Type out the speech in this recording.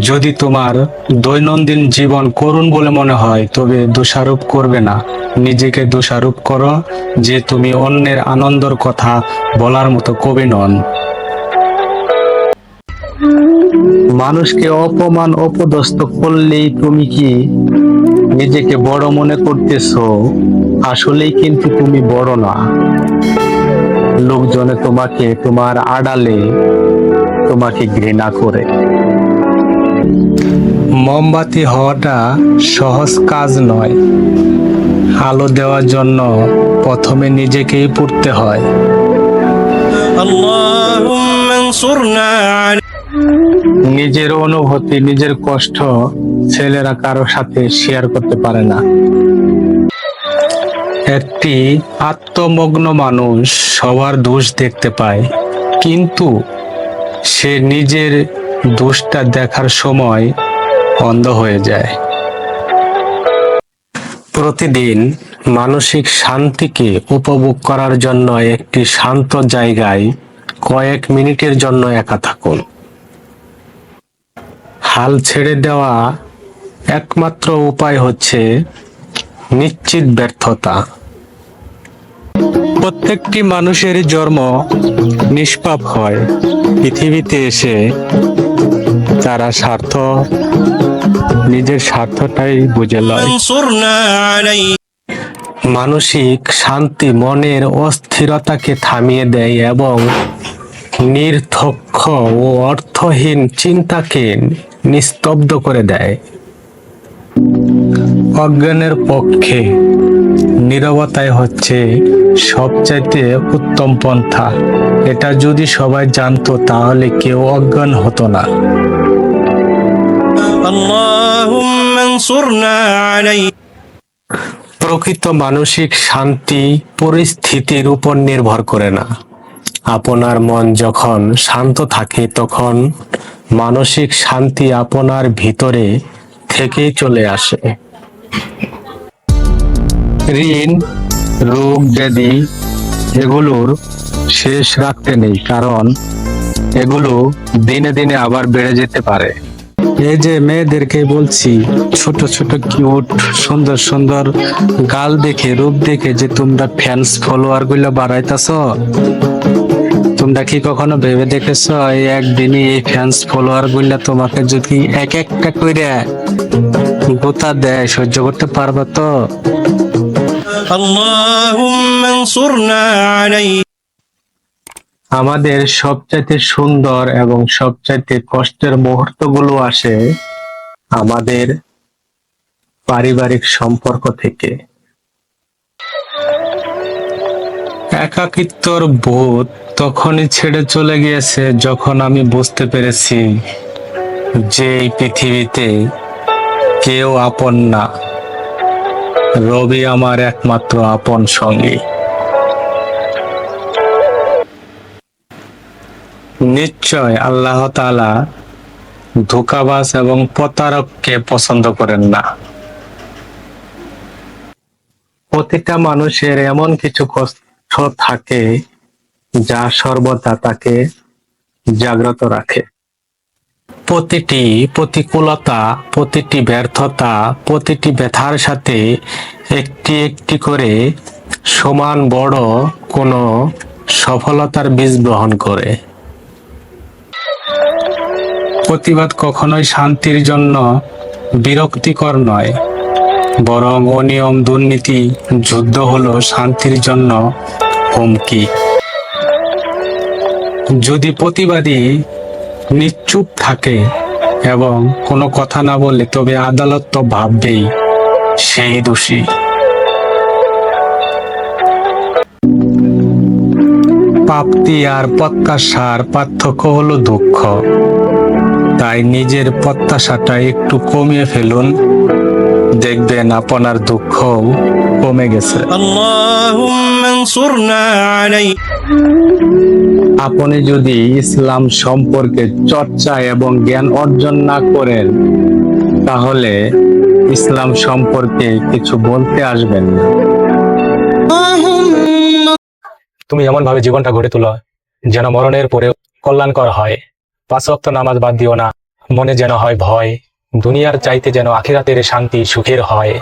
যদি তোমার দৈনন্দিন জীবন করুণ বলে মনে হয়, তবে দোষারোপ করবে না। নিজেকে দোষারোপ করো যে তুমি অন্যের আনন্দর কথা বলার মতো কবি নন। মানুষকে অপমান, অপদস্থ করলেই তুমি কি নিজেকে বড় মনে করতেছো? আসলেই কিন্তু তুমি বড় না। লোকজনে তোমাকে তোমার আড়ালে তোমাকে ঘৃণা করে। মোমবাতি হওয়াটা সহজ কাজ নয়। আলো দেওয়ার জন্য প্রথমে নিজেকেই পড়তে হয়। নিজের অনুভূতি নিজের কষ্ট ছেলেরা কারও সাথে শেয়ার করতে পারে না। একটি আত্মমগ্ন মানুষ সবার দোষ দেখতে পায়। কিন্তু সে নিজের দোষটা দেখার সময় অন্ধ হয়ে যায়। প্রতিদিন মানসিক শান্তিকে উপভোগ করার জন্য একটি শান্ত জায়গায় কয়েক মিনিটের জন্য একা থাকুন। হাল ছেড়ে দেওয়া একমাত্র উপায় হচ্ছে নিশ্চিত ব্যর্থতা। প্রত্যেকটি মানুষের জন্ম নিষ্পাপ হয়। পৃথিবীতে এসে তারা স্বার্থ নিজের স্বার্থটাই বুঝে লয়। মানসিক শান্তি মনের অস্থিরতাকে থামিয়ে দেয় এবং নির্থক্ষ ও অর্থহীন চিন্তাকে নিস্তব্ধ করে দেয়। অজ্ঞানের পক্ষে নিরবতাই হচ্ছে সবচাইতে উত্তম পন্থা। এটা যদি সবাই জানতো তাহলে কেউ অজ্ঞান হতো না। প্রকৃত মানসিক শান্তি পরিস্থিতির উপর নির্ভর করে না। আপনার মন যখন শান্ত থাকে তখন মানসিক শান্তি আপনার ভিতরে থেকেই চলে আসে। ঋণ, রোগ, ব্যাধি এগুলোর শেষ রাখতে নেই, কারণ এগুলো দিনে দিনে আবার বেড়ে যেতে পারে। এই যে মেয়েদেরকে বলছি, ছোট ছোট, কিউট, সুন্দর সুন্দর গাল দেখে, রূপ দেখে যে তোমরা ফ্যান্স ফলোয়ারগুলো বাড়াইতেছ, তোমরা কি কখনো ভেবে দেখেছ, এই একদিনই এই ফ্যান্স ফলোয়ারগুলা তোমাকে যদি এক একটা করে গোতা দেয়, সহ্য করতে পারবে তো? আমাদের সবচাইতে সুন্দর এবং সবচাইতে কষ্টের মুহূর্তগুলো আসে আমাদের পারিবারিক সম্পর্ক থেকে। একাকিত্বর বোধ তখনই ছেড়ে চলে গিয়েছে যখন আমি বুঝতে পেরেছি যে এই পৃথিবীতে কেউ আপন না। রবি আমার একমাত্র আপন সঙ্গী। নিশ্চয় আল্লাহ তাআলা ধোকাবাজ এবং প্রতারককে পছন্দ করেন না। প্রতিটা মানুষের এমন কিছু কষ্ট থাকে যা সর্বদা তাকে জাগ্রত রাখে। প্রতিটি প্রতিকূলতা, প্রতিটি ব্যর্থতা, প্রতিটি ব্যথার সাথে একটি একটি করে সমান বড় কোনো সফলতার বীজ গ্রহণ করে। প্রতিবাদ কখনোই শান্তির জন্য বিরক্তিকর নয়, বরং অনিয়ম, দুর্নীতি, যুদ্ধ হলো শান্তির জন্য হুমকি। যদি প্রতিবাদী নিশ্চুপ থাকে এবং কোনো কথা না বললে তবে আদালত তো ভাববেই, সেই দোষী। প্রাপ্তি আর প্রত্যাশার পার্থক্য হলো দুঃখ। তাই নিজের প্রত্যাশাটা একটু কমিয়ে ফেলুন। দেখবেন আপনার দুঃখ কমে গেছে। আপনি যদি ইসলাম সম্পর্কে চর্চা এবং জ্ঞান অর্জন না করেন, তাহলে ইসলাম সম্পর্কে কিছু বলতে আসবেন না। তুমি এমন ভাবে জীবনটা গড়ে তোলো যেন মরণের পরে কল্যাণকর হয়। পাঁচ অক্ত নামাজ বাদ দিও না, মনে যেন হয় ভয়। দুনিয়ার চাইতে যেন আখিরাতের শান্তি সুখের হয়।